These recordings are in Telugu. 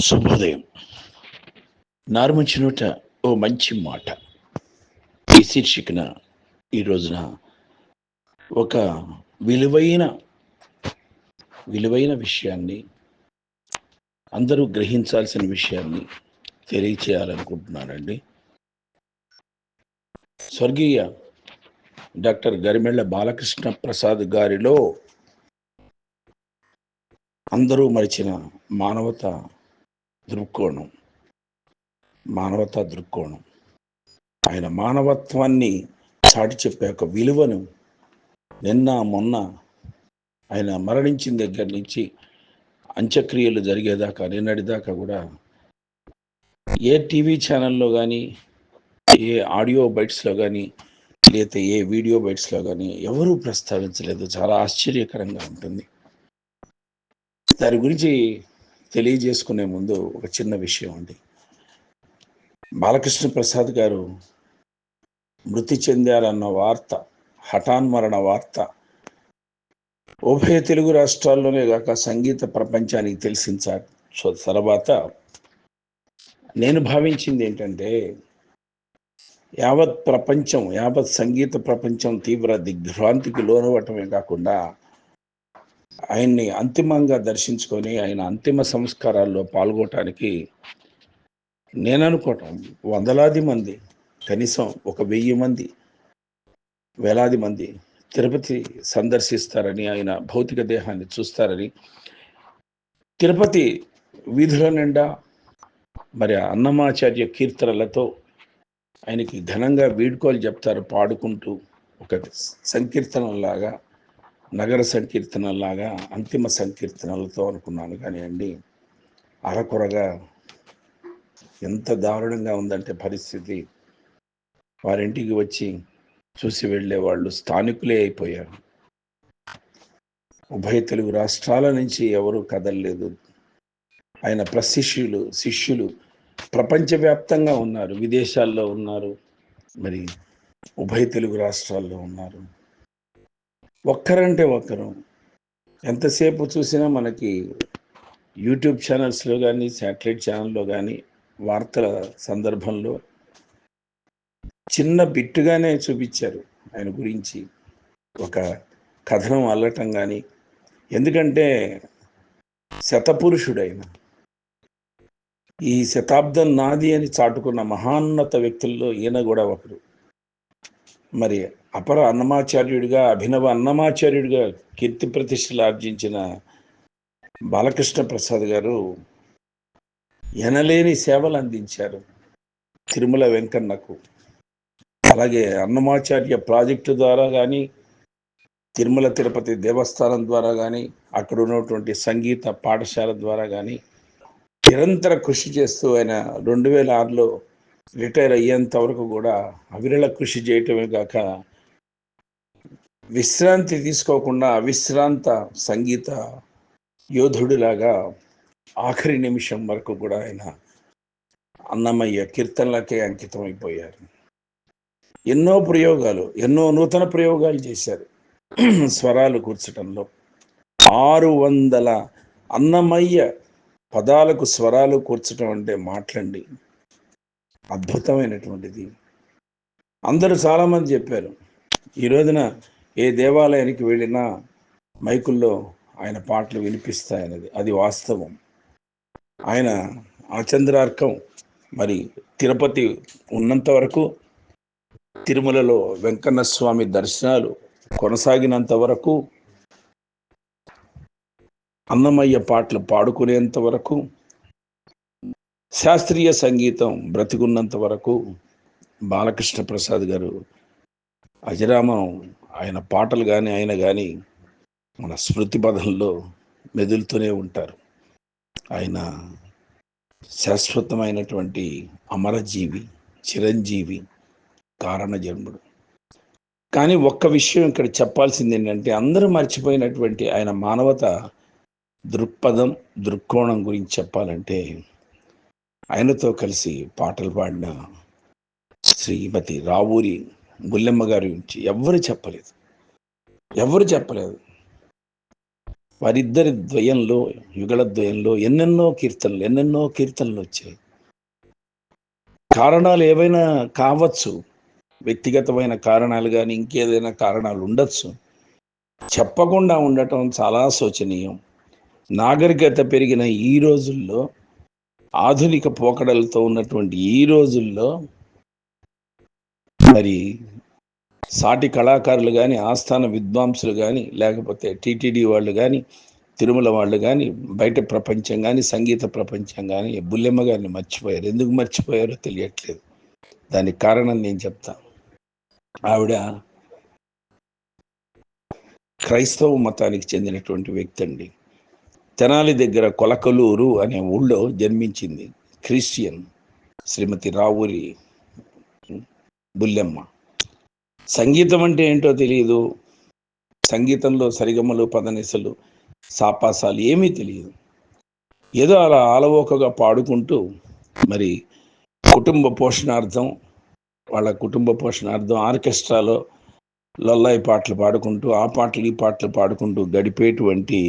శుభోదయం. నారుమంచి నోట ఓ మంచి మాట. ఈ శీర్షికన ఈ రోజున ఒక విలువైన విలువైన విషయాన్ని అందరూ గ్రహించాల్సిన విషయాన్ని తెలియచేయాలనుకుంటున్నానండి. స్వర్గీయ డాక్టర్ గరిమెళ్ళ బాలకృష్ణ ప్రసాద్ గారిలో అందరూ మరిచిన మానవత దృక్కోణం. మానవతా దృక్కోణం. ఆయన మానవత్వాన్ని చాటి చెప్పే ఒక విలువను నిన్న మొన్న ఆయన మరణించిన దగ్గర నుంచి అంత్యక్రియలు జరిగేదాకా నిన్నటిదాకా కూడా ఏ టీవీ ఛానల్లో కానీ ఏ ఆడియో బైట్స్లో కానీ లేకపోతే ఏ వీడియో బైట్స్లో కానీ ఎవరూ ప్రస్తావించలేదు. చాలా ఆశ్చర్యకరంగా ఉంటుంది. దాని గురించి తెలియజేసుకునే ముందు ఒక చిన్న విషయం అండి. బాలకృష్ణ ప్రసాద్ గారు మృతి చెందారన్న వార్త హఠాన్మరణ వార్త ఉభయ తెలుగు రాష్ట్రాల్లోనే కాక సంగీత ప్రపంచానికి తెలిసిన తర్వాత నేను భావించింది ఏంటంటే యావత్ ప్రపంచం యావత్ సంగీత ప్రపంచం తీవ్ర దిగ్భ్రాంతికి లోనవటమే కాకుండా ఆయన్ని అంతిమంగా దర్శించుకొని ఆయన అంతిమ సంస్కారాల్లో పాల్గొనటానికి నేను అనుకోవటం వందలాది మంది కనీసం ఒక వెయ్యి మంది వేలాది మంది తిరుపతి సందర్శిస్తారని ఆయన భౌతిక దేహాన్ని చూస్తారని తిరుపతి వీధుల నిండా మరి అన్నమాచార్య కీర్తనలతో ఆయనకి ఘనంగా వీడ్కోలు చెప్తారు పాడుకుంటూ ఒక సంకీర్తనలాగా. నగర సంకీర్తనలాగా అంతిమ సంకీర్తనలతో అనుకున్నాను కానీ అండి అరకొరగా ఎంత దారుణంగా ఉందంటే పరిస్థితి. వారింటికి వచ్చి చూసి వెళ్ళే వాళ్ళు స్థానికులే అయిపోయారు. ఉభయ తెలుగు రాష్ట్రాల నుంచి ఎవరూ కదలలేదు. ఆయన ప్రశిష్యులు శిష్యులు ప్రపంచవ్యాప్తంగా ఉన్నారు. విదేశాల్లో ఉన్నారు. మరి ఉభయ తెలుగు రాష్ట్రాల్లో ఉన్నారు. ఒక్కరంటే ఒక్కరు. ఎంతసేపు చూసినా మనకి యూట్యూబ్ ఛానల్స్లో కానీ శాటిలైట్ ఛానల్లో కానీ వార్తల సందర్భంలో చిన్న బిట్టుగానే చూపించారు ఆయన గురించి. ఒక కథనం అల్లటం కానీ ఎందుకంటే శతపురుషుడైన ఈ శతాబ్దం నాది అని చాటుకున్న మహాన్నత వ్యక్తుల్లో ఈయన కూడా ఒకరు. మరి అపర అన్నమాచార్యుడిగా అభినవ అన్నమాచార్యుడిగా కీర్తి ప్రతిష్టలు ఆర్జించిన బాలకృష్ణ ప్రసాద్ గారు ఎనలేని సేవలు అందించారు తిరుమల వెంకన్నకు. అలాగే అన్నమాచార్య ప్రాజెక్టు ద్వారా కానీ తిరుమల తిరుపతి దేవస్థానం ద్వారా కానీ అక్కడ ఉన్నటువంటి సంగీత పాఠశాల ద్వారా కానీ నిరంతర కృషి చేస్తూ ఆయన రెండు వేల ఆరులో రిటైర్ అయ్యేంత వరకు కూడా అవిరళ కృషి చేయటమే కాక విశ్రాంతి తీసుకోకుండా అవిశ్రాంత సంగీత యోధుడిలాగా ఆఖరి నిమిషం వరకు కూడా ఆయన అన్నమయ్య కీర్తనలకే అంకితం అయిపోయారు ఎన్నో ప్రయోగాలు ఎన్నో నూతన ప్రయోగాలు చేశారు. స్వరాలు కూర్చడంలో ఆరు వందల అన్నమయ్య పదాలకు స్వరాలు కూర్చడం అంటే మాట్లాడి. అద్భుతమైనటువంటిది. అందరూ చాలామంది చెప్పారు ఈ రోజున ఏ దేవాలయానికి వెళ్ళినా మైకుల్లో ఆయన పాటలు వినిపిస్తాయన్నది అది వాస్తవం. ఆయన ఆచంద్రార్కం. మరి తిరుపతి ఉన్నంత వరకు తిరుమలలో వెంకన్న స్వామి దర్శనాలు కొనసాగినంత వరకు అన్నమయ్య పాటలు పాడుకునేంత వరకు శాస్త్రీయ సంగీతం బ్రతికున్నంత వరకు బాలకృష్ణ ప్రసాద్ గారు అజరామం ఆయన పాటలు కానీ ఆయన కానీ మన స్మృతి పదంలో మెదులుతూనే ఉంటారు. ఆయన శాశ్వతమైనటువంటి అమరజీవి చిరంజీవి కారణజన్ముడు. కానీ ఒక్క విషయం ఇక్కడ చెప్పాల్సింది ఏంటంటే అందరూ మర్చిపోయినటువంటి ఆయన మానవత దృక్పథం దృక్కోణం గురించి చెప్పాలంటే ఆయనతో కలిసి పాటలు పాడిన శ్రీమతి రావూరి గుల్లెమ్మ గారి గురించి ఎవ్వరు చెప్పలేదు. ఎవరు చెప్పలేదు. వారిద్దరి ద్వయంలో యుగళ ద్వయంలో ఎన్నెన్నో కీర్తనలు ఎన్నెన్నో కీర్తనలు వచ్చాయి. కారణాలు ఏవైనా కావచ్చు వ్యక్తిగతమైన కారణాలు కానీ ఇంకేదైనా కారణాలు ఉండొచ్చు. చెప్పకుండా ఉండటం చాలా శోచనీయం. నాగరికత పెరిగిన ఈ రోజుల్లో ఆధునిక పోకడలతో ఉన్నటువంటి ఈ రోజుల్లో మరి సాటి కళాకారులు కానీ ఆస్థాన విద్వాంసులు కానీ లేకపోతే టీటీడీ వాళ్ళు కానీ తిరుమల వాళ్ళు కానీ బయట ప్రపంచం కానీ సంగీత ప్రపంచం కానీ బుల్లెమ్మ గారిని మర్చిపోయారు. ఎందుకు మర్చిపోయారో తెలియట్లేదు. దానికి కారణం నేను చెప్తాను ఆవిడ క్రైస్తవ మతానికి చెందినటువంటి వ్యక్తి అండి. తెనాలి దగ్గర కొలకలూరు అనే ఊళ్ళో జన్మించింది క్రిస్టియన్ శ్రీమతి రావూరి బుల్లెమ్మ. సంగీతం అంటే ఏంటో తెలియదు సంగీతంలో సరిగమలు పదనిసలు సాపాసాలు ఏమీ తెలియదు ఏదో అలా ఆలవోకగా పాడుకుంటూ మరి కుటుంబ పోషణార్థం వాళ్ళ కుటుంబ పోషణార్థం ఆర్కెస్ట్రాలో లొల్లాయి పాటలు పాడుకుంటూ ఆ పాటలు ఈ పాటలు పాడుకుంటూ గడిపేటువంటి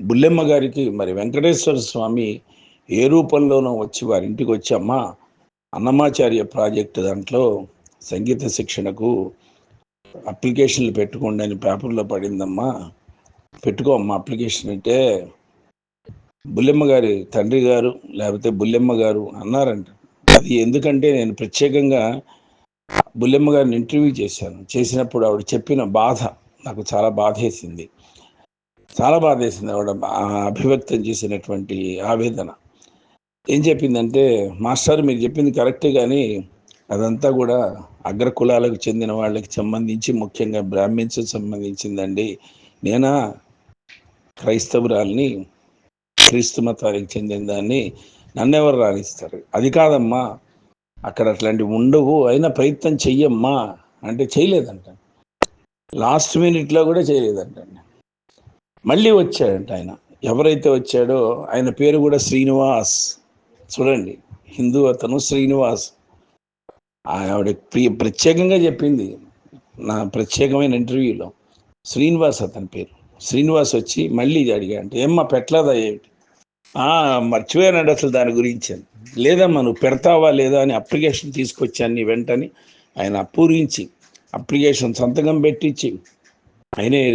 బుల్లెమ్మ గారికి మరి వెంకటేశ్వర స్వామి ఏ రూపంలోనో వచ్చి వారి ఇంటికి వచ్చి అమ్మ అన్నమాచార్య ప్రాజెక్టు దాంట్లో సంగీత శిక్షణకు అప్లికేషన్లు పెట్టుకోండి అని పేపర్లో పడిందమ్మా. పెట్టుకో అమ్మా అప్లికేషన్ అంటే బుల్లెమ్మ గారి తండ్రి గారు లేకపోతే బుల్లెమ్మ గారు అన్నారంట. అది ఎందుకంటే నేను ప్రత్యేకంగా బుల్లెమ్మ గారిని ఇంటర్వ్యూ చేశాను. చేసినప్పుడు ఆవిడ చెప్పిన బాధ నాకు చాలా బాధేసింది. చాలా బాధేసింది ఆవిడ అభివ్యక్తం చేసినటువంటి ఆవేదన. ఏం చెప్పిందంటే మాస్టర్ మీరు చెప్పింది కరెక్టే కానీ అదంతా కూడా అగ్ర కులాలకు చెందిన వాళ్ళకి సంబంధించి ముఖ్యంగా బ్రాహ్మిన్స్ సంబంధించిందండి. నేనా? క్రైస్తవురాల్ని క్రీస్తు మతానికి చెందిన దాన్ని నన్నెవరు రాణిస్తారు? అది కాదమ్మా. అక్కడ అట్లాంటివి ఉండవు. అయినా ప్రయత్నం చెయ్యమ్మా. అంటే చేయలేదంట. లాస్ట్ మినిట్లో కూడా చేయలేదంట మళ్ళీ వచ్చాడంట ఆయన. ఎవరైతే వచ్చాడో ఆయన పేరు కూడా శ్రీనివాస్. చూడండి. హిందూ అతను శ్రీనివాస్. ఆవిడ ప్రియ ప్రత్యేకంగా చెప్పింది నా ప్రత్యేకమైన ఇంటర్వ్యూలో. శ్రీనివాస్ అతని పేరు. శ్రీనివాస్ వచ్చి మళ్ళీ అడిగా అంటే ఏమ్మా పెట్టలేదా ఏమిటి? మర్చిపోయానండి అసలు దాని గురించి. అని లేదమ్మా నువ్వు పెడతావా లేదా అని అప్లికేషన్ తీసుకొచ్చాను నీ వెంటని. ఆయన పూరించి అప్లికేషన్ సంతకం పెట్టించి ఆయనే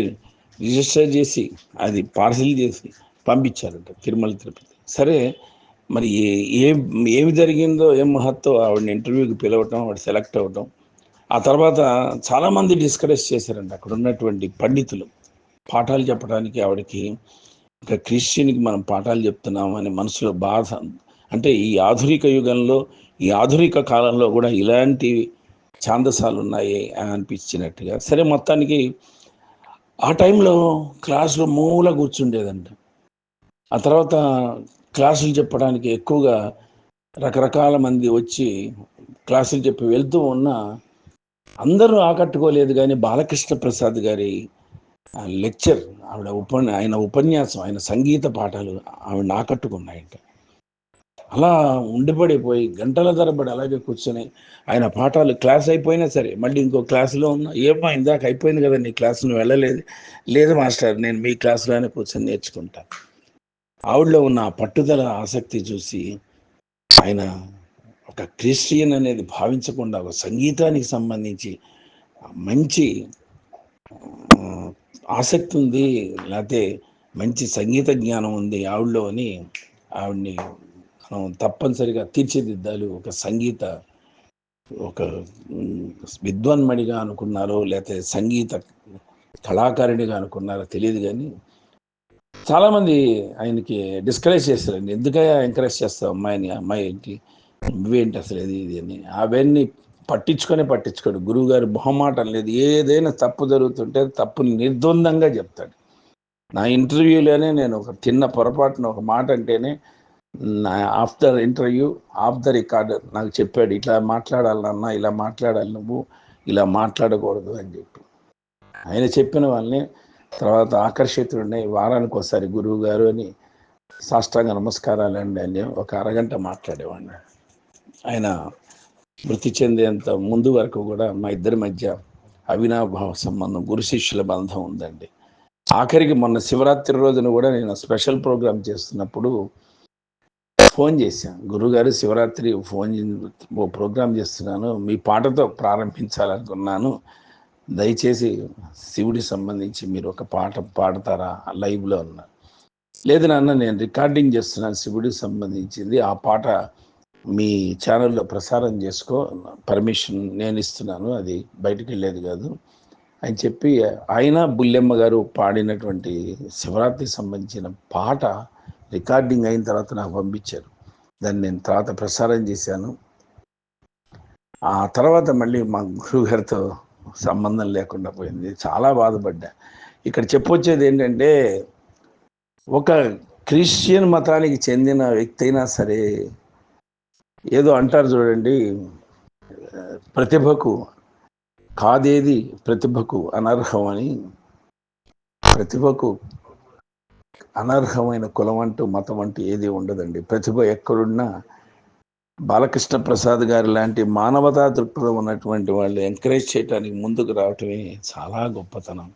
రిజిస్టర్ చేసి అది పార్సిల్ చేసి పంపించారంట తిరుమల తిరుపతి సరే మరి ఏ ఏమి జరిగిందో ఏం మహత్తో ఆవిడని ఇంటర్వ్యూకి పిలవటం ఆవిడ సెలెక్ట్ అవ్వటం ఆ తర్వాత చాలామంది డిస్కరేజ్ చేశారండి. అక్కడ ఉన్నటువంటి పండితులు పాఠాలు చెప్పడానికి ఆవిడకి ఇంకా క్రిస్టియన్కి మనం పాఠాలు చెప్తున్నామని మనసులో బాధ. అంటే ఈ ఆధునిక యుగంలో ఈ ఆధునిక కాలంలో కూడా ఇలాంటి ఛాందసాలు ఉన్నాయి అనిపించినట్టుగా. సరే మొత్తానికి ఆ టైంలో క్లాసులో మూల కూర్చుండేదంట ఆ తర్వాత క్లాసులు చెప్పడానికి ఎక్కువగా రకరకాల మంది వచ్చి క్లాసులు చెప్పి వెళ్తూ ఉన్నా అందరూ ఆకట్టుకోలేదు కానీ బాలకృష్ణ ప్రసాద్ గారి లెక్చర్ ఆవిడ ఉప ఆయన ఉపన్యాసం ఆయన సంగీత పాఠాలు ఆవిడ ఆకట్టుకున్నాయంట. అలా ఉండిపడిపోయి గంటల తరబడి అలాగే కూర్చొని ఆయన పాఠాలు క్లాస్ అయిపోయినా సరే మళ్ళీ ఇంకో క్లాసులో ఉన్నా ఏమో ఇందాక అయిపోయింది కదా నీ క్లాస్ నువ్వు వెళ్ళలేదు. లేదు మాస్టర్ నేను మీ క్లాసులోనే కూర్చొని నేర్చుకుంటాను ఆవిడలో ఉన్న పట్టుదల ఆసక్తి చూసి ఆయన ఒక క్రిస్టియన్ అనేది భావించకుండా ఒక సంగీతానికి సంబంధించి మంచి ఆసక్తి ఉంది లేకపోతే మంచి సంగీత జ్ఞానం ఉంది ఆవిడలో అని ఆవిడ్ని మనం తప్పనిసరిగా తీర్చిదిద్దాలి. ఒక సంగీత ఒక విద్వాన్మణిగా అనుకున్నారో లేకపోతే సంగీత కళాకారిణిగా అనుకున్నారో తెలియదు కానీ చాలామంది ఆయనకి డిస్కరేజ్ చేస్తారండి. ఎందుకయ్యా ఎంకరేజ్ చేస్తావు అమ్మాయిని? అమ్మాయి ఏంటి? నువ్వేంటి అసలు ఇది ఇది అని. అవన్నీ పట్టించుకొని పట్టించుకోడు. గురువు గారు మొహమాటం లేదు. ఏదైనా తప్పు జరుగుతుంటే తప్పుని నిర్ద్వందంగా చెప్తాడు. నా ఇంటర్వ్యూలోనే నేను ఒక చిన్న పొరపాటున ఒక మాట అంటేనే నా after interview off the record నాకు చెప్పాడు ఇట్లా మాట్లాడాలన్నా ఇలా మాట్లాడాలి నువ్వు ఇలా మాట్లాడకూడదు అని చెప్పి. ఆయన చెప్పిన వాళ్ళని తర్వాత ఆకర్షితుడినై వారానికి ఒకసారి గురువు గారు అని సాష్టాంగ నమస్కారాలు అండి. అని ఒక అరగంట మాట్లాడేవాడిని. ఆయన మృతి చెందేంత ముందు వరకు కూడా మా ఇద్దరి మధ్య అవినాభావ సంబంధం గురు శిష్యుల బంధం ఉందండి. ఆఖరికి మొన్న శివరాత్రి రోజున కూడా నేను స్పెషల్ ప్రోగ్రామ్ చేస్తున్నప్పుడు ఫోన్ చేశాను. గురుగారు శివరాత్రి ఫోన్ చే- ఓ ప్రోగ్రామ్ చేస్తున్నాను. మీ పాటతో ప్రారంభించాలనుకున్నాను. దయచేసి శివుడి సంబంధించి మీరు ఒక పాట పాడతారా? లైవ్లో అన్నారు లేదు నాన్న నేను రికార్డింగ్ చేస్తున్నాను. శివుడికి సంబంధించింది. ఆ పాట మీ ఛానల్లో ప్రసారం చేసుకో. పర్మిషన్ నేను ఇస్తున్నాను. అది బయటికి వెళ్ళేది కాదు. అని చెప్పి ఆయన బుల్లెమ్మ గారు పాడినటువంటి శివరాత్రికి సంబంధించిన పాట రికార్డింగ్ అయిన తర్వాత నాకు పంపించారు. దాన్ని నేను తర్వాత ప్రసారం చేశాను. ఆ తర్వాత మళ్ళీ మా గురువు గారితో సంబంధం లేకుండా పోయింది. చాలా బాధపడ్డా. ఇక్కడ చెప్పొచ్చేది ఏంటంటే ఒక క్రిస్టియన్ మతానికి చెందిన వ్యక్తి అయినా సరే ఏదో అంటారు చూడండి ప్రతిభకు కాదేది ప్రతిభకు అనర్హం అని ప్రతిభకు అనర్హమైన కులం అంటూ మతం అంటూ ఏది ఉండదండి. ప్రతిభ ఎక్కడున్నా బాలకృష్ణ ప్రసాద్ గారి లాంటి మానవతా దృక్పథం ఉన్నటువంటి వాళ్ళు ఎంకరేజ్ చేయడానికి ముందుకు రావటమే చాలా గొప్పతనం.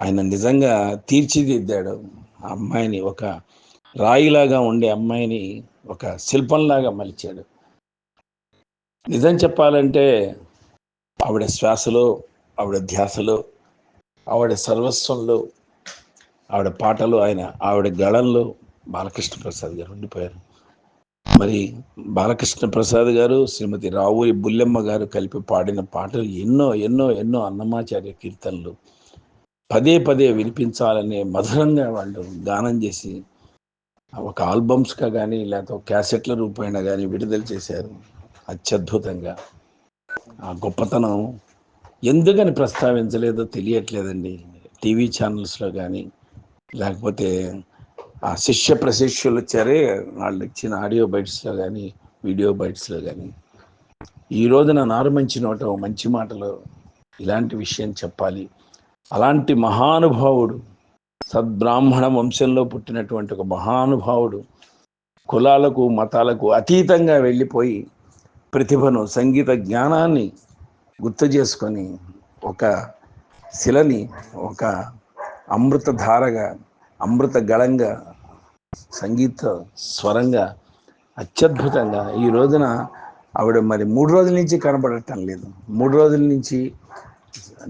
ఆయన నిజంగా తీర్చిదిద్దాడు. ఆ అమ్మాయిని ఒక రాయిలాగా ఉండే అమ్మాయిని ఒక శిల్పంలాగా మలిచాడు. నిజం చెప్పాలంటే ఆవిడ శ్వాసలో ఆవిడ ధ్యాసలో ఆవిడ సర్వస్వంలో ఆవిడ పాటలు ఆయన ఆవిడ గళంలో బాలకృష్ణ ప్రసాద్ గారు ఉండిపోయారు. మరి బాలకృష్ణ ప్రసాద్ గారు శ్రీమతి రావురి బుల్లెమ్మ గారు కలిపి పాడిన పాటలు ఎన్నో ఎన్నో ఎన్నో అన్నమాచార్య కీర్తనలు. పదే పదే వినిపించాలనే మధురంగా వాళ్ళు గానం చేసి ఒక ఆల్బమ్స్గా కానీ లేకపోతే క్యాసెట్ల రూపేణ కానీ విడుదల చేశారు. అత్యద్భుతంగా. ఆ గొప్పతనం ఎందుకని ప్రస్తావించలేదో తెలియట్లేదండి. టీవీ ఛానల్స్లో కానీ లేకపోతే ఆ శిష్య ప్రశిష్యులు వచ్చారే వాళ్ళు ఇచ్చిన ఆడియో బైట్స్లో కానీ వీడియో బైట్స్లో కానీ ఈ రోజున నారు మంచి నోట మంచి మాటలు ఇలాంటి విషయం చెప్పాలి. అలాంటి మహానుభావుడు సద్బ్రాహ్మణ వంశంలో పుట్టినటువంటి ఒక మహానుభావుడు కులాలకు మతాలకు అతీతంగా వెళ్ళిపోయి ప్రతిభను సంగీత జ్ఞానాన్ని గుర్తు చేసుకొని ఒక శిలని ఒక అమృతధారగా అమృత గళంగా సంగీత స్వరంగా అత్యద్భుతంగా ఈ రోజున ఆవిడ మరి మూడు రోజుల నుంచి కనబడటం లేదు. మూడు రోజుల నుంచి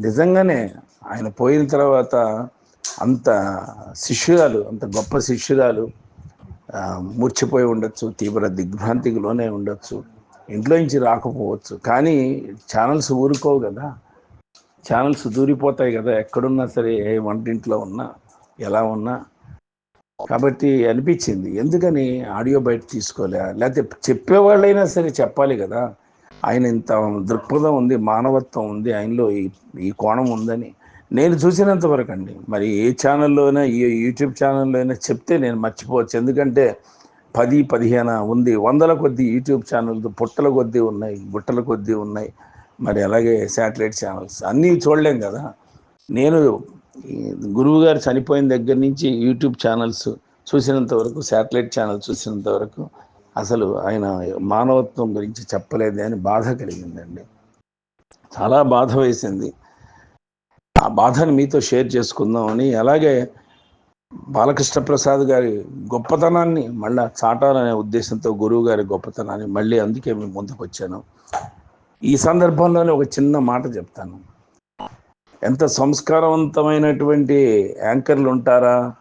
నిజంగానే ఆయన పోయిన తర్వాత అంత శిష్యురాలు అంత గొప్ప శిష్యురాలు మూర్చిపోయి ఉండొచ్చు తీవ్ర దిగ్భ్రాంతికి లోనే ఉండొచ్చు ఇంట్లో నుంచి రాకపోవచ్చు. కానీ ఛానల్స్ ఊరుకోవు కదా. ఛానల్స్ దూరిపోతాయి కదా. ఎక్కడున్నా సరే ఏ వంటింట్లో ఉన్నా ఎలా ఉన్నా కాబట్టి అనిపించింది. ఎందుకని ఆడియో బయట తీసుకోలే? లేకపోతే చెప్పేవాళ్ళైనా సరే చెప్పాలి కదా. ఆయన ఇంత దృక్పథం ఉంది మానవత్వం ఉంది ఆయనలో ఈ ఈ కోణం ఉందని నేను చూసినంత వరకు అండి. మరి ఏ ఛానల్లో అయినా ఏ యూట్యూబ్ ఛానల్లో అయినా చెప్తే నేను మర్చిపోవచ్చు. ఎందుకంటే పది పదిహేను ఉంది వందల కొద్ది యూట్యూబ్ ఛానల్స్ పుట్టల కొద్దీ ఉన్నాయి గుట్టల కొద్దీ ఉన్నాయి. మరి అలాగే శాటిలైట్ ఛానల్స్ అన్నీ చూడలేం కదా. నేను గురువు గారు చనిపోయిన దగ్గర నుంచి యూట్యూబ్ ఛానల్స్ చూసినంత వరకు శాటిలైట్ ఛానల్ చూసినంత వరకు అసలు ఆయన మానవత్వం గురించి చెప్పలేదే అని బాధ కలిగిందండి. చాలా బాధ వేసింది. ఆ బాధను మీతో షేర్ చేసుకుందామని అలాగే బాలకృష్ణ ప్రసాద్ గారి గొప్పతనాన్ని మళ్ళా చాటాలనే ఉద్దేశంతో గురువు గారి గొప్పతనాన్ని మళ్ళీ అందుకే మేము ముందుకు వచ్చాను ఈ సందర్భంలోనే ఒక చిన్న మాట చెప్తాను. ఎంత సంస్కారవంతమైనటువంటి యాంకర్లు ఉంటారా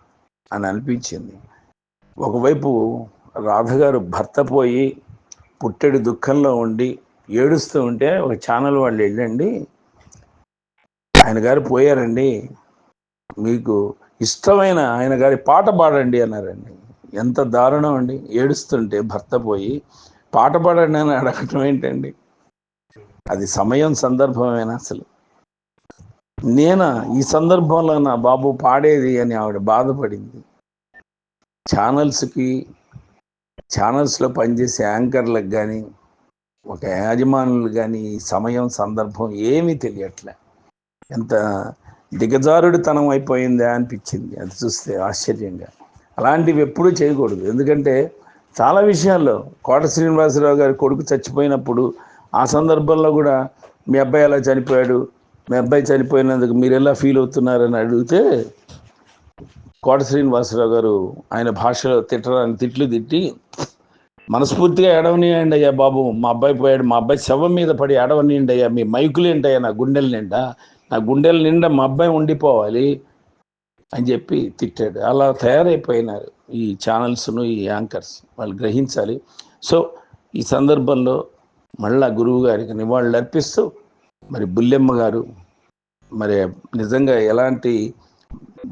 అని అనిపించింది. ఒకవైపు రాధగారు భర్త పోయి పుట్టెడు దుఃఖంలో ఉండి ఏడుస్తూ ఉంటే ఒక ఛానల్ వాళ్ళు వెళ్ళండి. ఆయన గారు పోయారండి. మీకు ఇష్టమైన ఆయన గారి పాట పాడండి అన్నారండి. ఎంత దారుణం అండి. ఏడుస్తుంటే భర్త పోయి పాట పాడండి అని అడగటం ఏంటండి? అది సమయం సందర్భమేనా అసలు? నేను? ఈ సందర్భంలో నా బాబు పాడేది అని ఆవిడ బాధపడింది. ఛానల్స్కి ఛానల్స్లో పనిచేసే యాంకర్లకు కానీ ఒక యాజమానులు కానీ ఈ సమయం సందర్భం ఏమీ తెలియట్లే. ఎంత దిగజారుడితనం అయిపోయిందా అనిపించింది. అది చూస్తే ఆశ్చర్యంగా. అలాంటివి ఎప్పుడూ చేయకూడదు. ఎందుకంటే చాలా విషయాల్లో కోట శ్రీనివాసరావు గారి కొడుకు చచ్చిపోయినప్పుడు ఆ సందర్భంలో కూడా మీ అబ్బాయి ఎలా చనిపోయాడు. మీ అబ్బాయి చనిపోయినందుకు మీరు ఎలా ఫీల్ అవుతున్నారని అడిగితే కోట శ్రీనివాసరావు గారు ఆయన భాషలో తిట్టరాని తిట్లు తిట్టి మనస్ఫూర్తిగా ఎడవనియండి అయ్యా బాబు. మా అబ్బాయి పోయాడు. మా అబ్బాయి శవం మీద పడి ఎడవనియండి అయ్యా. మీ మైకులు ఏంటయ్యా? నా గుండెల నిండా. నా గుండెల నిండా మా అబ్బాయి ఉండిపోవాలి అని చెప్పి తిట్టాడు. అలా తయారైపోయినారు ఈ ఛానల్స్ను ఈ యాంకర్స్ వాళ్ళు గ్రహించాలి. సో ఈ సందర్భంలో మళ్ళా గురువు గారికి నివాళులు అర్పిస్తూ మరి బుల్లెమ్మ గారు మరి నిజంగా ఎలాంటి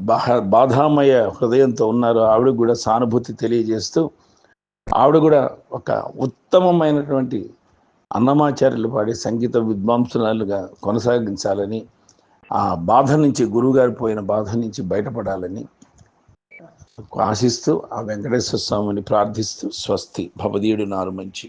బాహ బాధామయ హృదయంతో ఉన్నారో ఆవిడ కూడా సానుభూతి తెలియజేస్తూ ఆవిడ కూడా ఒక ఉత్తమమైనటువంటి అన్నమాచార్యులు పాడే సంగీత విద్వాంసురాలుగా కొనసాగించాలని ఆ బాధ నుంచి గురువుగారు పోయిన బాధ నుంచి బయటపడాలని ఆశిస్తూ ఆ వెంకటేశ్వర స్వామిని ప్రార్థిస్తూ స్వస్తి. భవదీయుడు నారు మంచి.